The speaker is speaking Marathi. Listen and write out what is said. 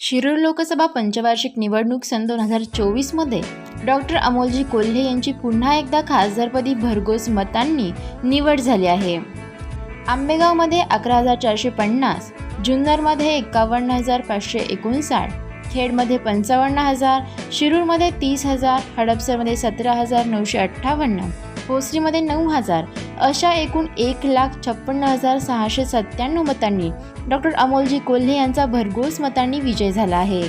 शिरूर लोकसभा पंचवार्षिक निवडणूक सन दोन हजार चोवीसमध्ये डॉक्टर अमोलजी कोल्हे यांची पुन्हा एकदा खासदारपदी भरघोस मतांनी निवड झाली आहे. आंबेगावमध्ये अकरा हजार चारशे पन्नास जुन्नरमध्ये एकावन्न हजार पाचशे एकोणसाठ खेडमध्ये पंचावन्न हजार शिरूरमध्ये तीस हजार हडपसरमध्ये सतरा हजार नऊशे अठ्ठावन्न भोसरीमध्ये नऊ हजार अशा एकूण एक लाख छप्पन्न हजार सहाशे सत्त्याण्णव मतांनी डॉक्टर अमोलजी कोल्हे यांचा भरघोस मतांनी विजय झाला आहे.